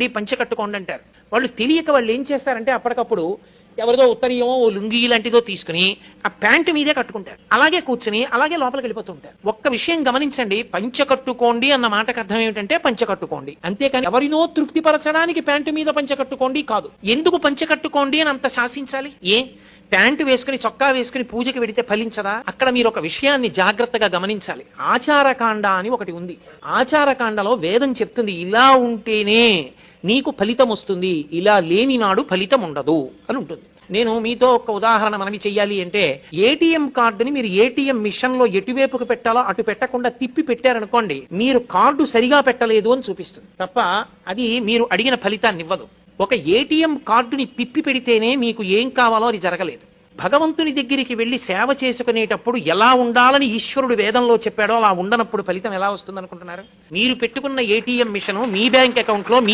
పంచె కట్టుకోండి అంటారు. వాళ్ళు తెలియక వాళ్ళు ఏం చేస్తారంటే అప్పటికప్పుడు ఎవరిదో ఉత్తరీయమో ఓ లుంగీ లాంటిదో తీసుకుని ఆ ప్యాంటు మీదే కట్టుకుంటారు. అలాగే కూర్చుని అలాగే లోపలికి వెళ్ళిపోతుంటారు ఒక్క విషయం గమనించండి. పంచె కట్టుకోండి అన్న మాటకు అర్థం ఏమిటంటే పంచె కట్టుకోండి. అంతేకాని ఎవరినో తృప్తిపరచడానికి ప్యాంటు మీద పంచె కట్టుకోండి కాదు. ఎందుకు పంచె కట్టుకోండి అని అంత శాసించాలి? ఏ? ప్యాంటు వేసుకుని చొక్కా వేసుకుని పూజకి వెడితే ఫలించదా? అక్కడ మీరు ఒక విషయాన్ని జాగ్రత్తగా గమనించాలి. ఆచారకాండ అని ఒకటి ఉంది. ఆచారకాండలో వేదం చెప్తుంది ఇలా ఉంటేనే నీకు ఫలితం వస్తుంది ఇలా లేనినాడు ఫలితం ఉండదు అని ఉంటుంది. నేను మీతో ఒక ఉదాహరణ మనవి చెయ్యాలి అంటే ఏటీఎం కార్డుని మీరు ఏటీఎం మిషన్లో ఎటువైపుకు పెట్టాలో అటు పెట్టకుండా తిప్పి పెట్టారనుకోండి మీరు కార్డు సరిగా పెట్టలేదు అని చూపిస్తుంది. తప్ప అది మీరు అడిగిన ఫలితాన్ని ఇవ్వదు. ఒక ఏటీఎం కార్డుని తిప్పి పెడితేనే మీకు ఏం కావాలో అది జరగలేదు. భగవంతుని దగ్గరికి వెళ్ళి సేవ చేసుకునేటప్పుడు ఎలా ఉండాలని ఈశ్వరుడు వేదంలో చెప్పాడో అలా ఉండనప్పుడు ఫలితం ఎలా వస్తుందనుకుంటున్నారు? మీరు పెట్టుకున్న ఏటీఎం మిషన్ మీ బ్యాంక్ అకౌంట్లో మీ